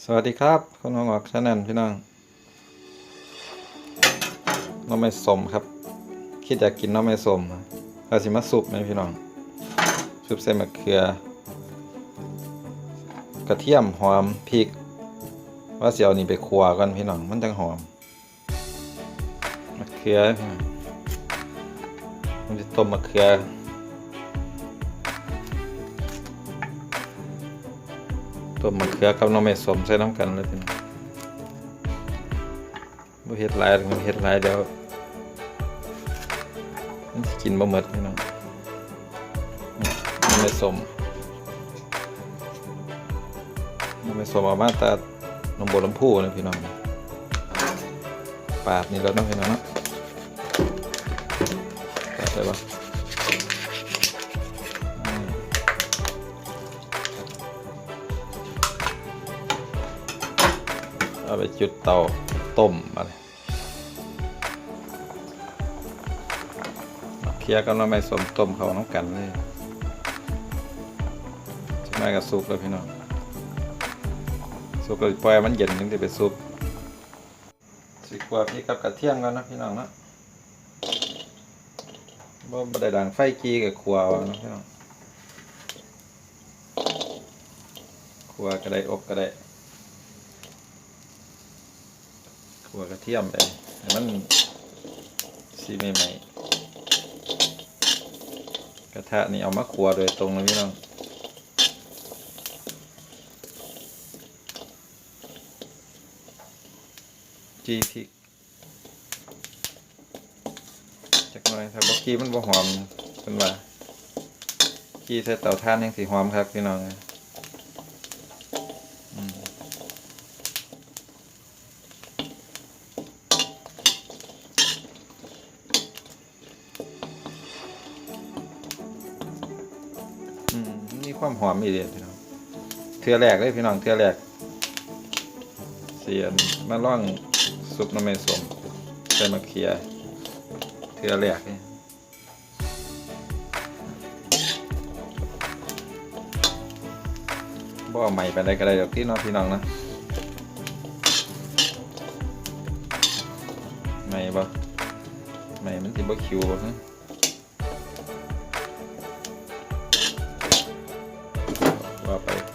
สวัสดีครับคุณน้องอกชาแนลพี่น้องน้องไม่สมครับ คิดอยากกินน้องไม่สมเราสิมาสุปไหมพี่น้องสุปใส่มะเขือ กระเทียมหอมพริก ว่าเสียวนี่ไปคั่วก่อนพี่น้องมันจังหอมมะเขือพี่น้องมันจะต้มมะเขือ ต้มมะเขือกับน้ำไม่สมใส่น้ำกันเลยพี่น้องบ่เฮ็ดลายมันเฮ็ดลายเดี๋ยวมันกินบ่หมดพี่น้องน้ำไม่สมน้ำไม่สมเอามาตานองบัวลำพูนะพี่น้องปาดนี่แล้วนะพี่น้องนะปาดได้ปะ เอาไปจุดเตาต้มมาเลยเคลียร์กันแล้วไม่สมต้มเขาน้ำกันเลยใช่ไหมกับซุปแล้วพี่น้องซุปเลยปล่อยมันเย็นถึงจะไปซุปสิกว่าพี่กับกระเทียมกันนะพี่น้องนะบ่บ่ได้ดังไฟกีกับครัวานะพี่น้องครัวก็ได้อบก็ได้ ขัวกระเทียมไปให้มันสีใหม่ๆกระทะนี่เอามาขัวโดยตรงเลยพี่น้องจีพริกจักหน่อยถ้าบอกกี้มันบ่หอมเป็นว่ากี้ใส่เตาถ่านยังสีหอมครับพี่น้อง ความหอมอีเดียพี่น้องเทือแรกเลยพี่น้องเทือแรกเสียนมาล่องซุปน้ำมันสมใส่มะเขือเทือแรกนี่บ่อาใหม่ไปได้ก็ได้ดอกที่น้องพี่น้องนะใหม่บ่ใหม่มันสิบ่คิวบ่ฮะ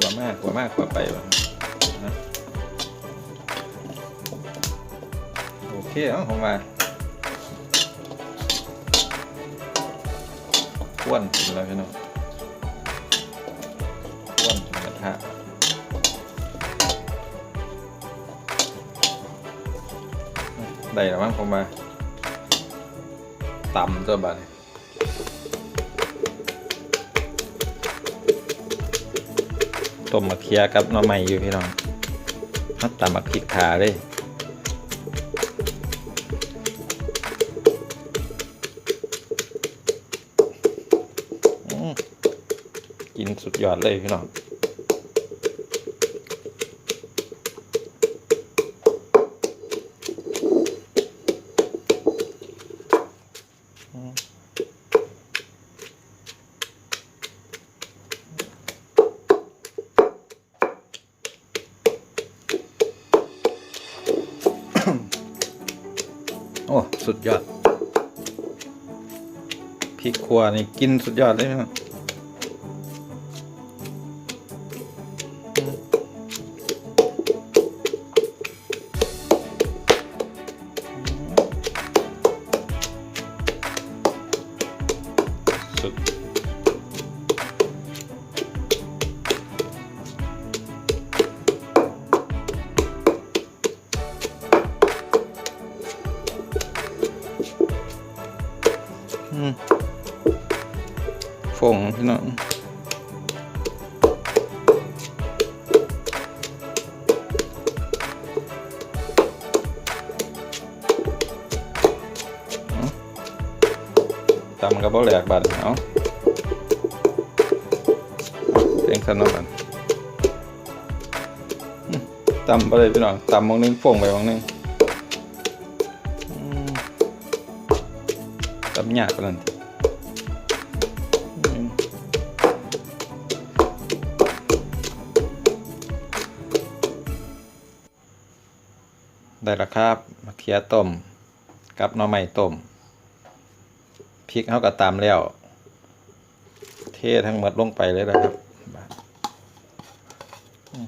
วามากขวามากขวาไปวะนะโอเคเอ้าผมมาข้วนกินแล้วพี่น้องข้วนกระทะได้แล้วมั้งผมมาตำตัวบัดนี้ ต้มมะเขือกับหน่อไม้อยู่พี่น้องมาตำมะพริกขาเลยกินสุดยอดเลยพี่น้อง อ้สุดยอดพริกขัวนี่กินสุดยอดเลยนะสุด ฟงพี่น้องตำกระบอกแหลกบัดเอาเสียงสนองกันอืมตำไปเลยพี่น้องตำมองหนึงฟงไปมองหนึง ตำยากกว่านั้นได้และครับมะเขือต้ม กับหน่อไม้ต้มพริกเข้าก็ตามแล้ว เททั้งหมดลงไปเลยนะครับอืม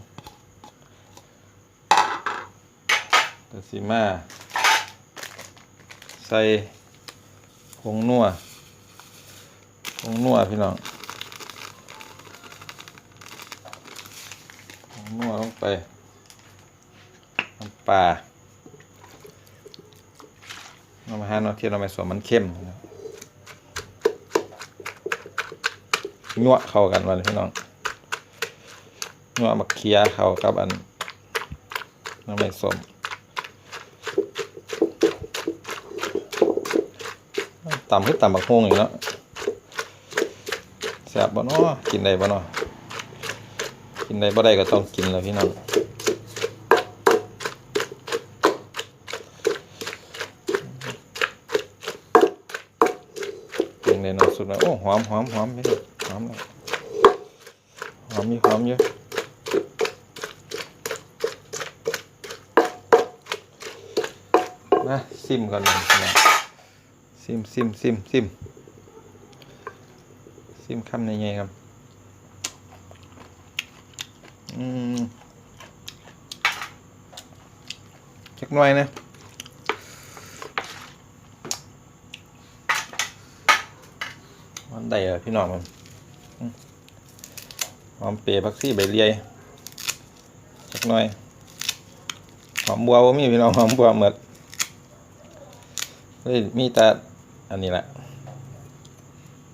เดยวสิมา ใส่ ผงนัวผงนัวพี่น้องผงนัวลงไปน้ำปลาน้ำมันหานาะเทียนเราไม่สวมมันเข้มนะนัวเข้ากันวันพี่น้องนัวมักเคียเข้ากับอันน้ำไม่สม ต่ำขึ้นต่ำบักฮวงอีกแล้วแซ่บบ่เนาะกินได้บ่เนาะกินได้บ่ได้ก็ต้องกินแล้วพี่น้องกินได้เนาะสุดแล้วโอ้หอมหอมหอมพี่น้องหอมแล้วหอมมีหอมเยอะนะซิมก่อนเลยพี่น้อง ซิมซิมซิมซิมซิมคำยังไงครับ อืมจักหน่อยนะมันได้เหรอพี่น้องมันหอมเปรย์พักซี่ใบเลียจักหน่อย หอมบัวบ่มีพี่น้องหอมบัวเหมดเฮ้ยมีแต่ อันนี้แหละ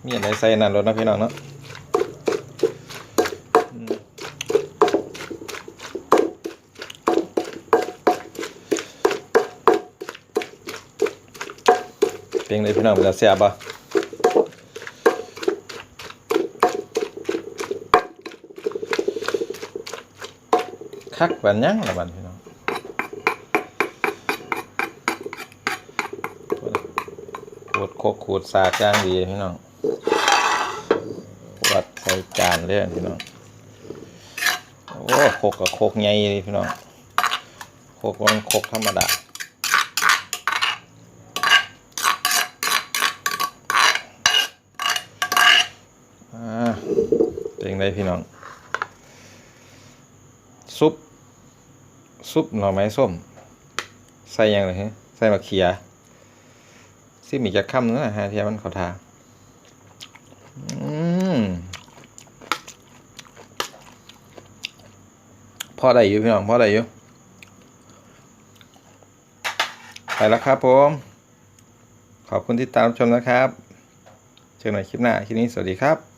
มีอะไรใส่นั่นรถนะพี่น้องเนาะเป็นไงพี่น้องเป็นตาแซ่บปะคักแบบยังละบันพี่น้อง ขู ดโคกขูดสากย่างดีพี่น้องวัดใส่จานเลยพี่น้องโอ้โคกกับโคกใหญ่เลยพี่น้องโคกมันโคกธรรมดาอ่าเป็นไงพี่น้อง ซุป ซุปหน่อไม้ส้ม ใส่ยังเลยฮะใส่มะเขีย ซิมีจะค่ำนึงนะฮะเทียมันเขาทาอืมพอได้อยู่พี่น้องพ่อได้อยู่ไปแล้วครับผม ขอบคุณที่ตามชมนะครับ เจอกันใหม่คลิปหน้า คลิปนี้สวัสดีครับ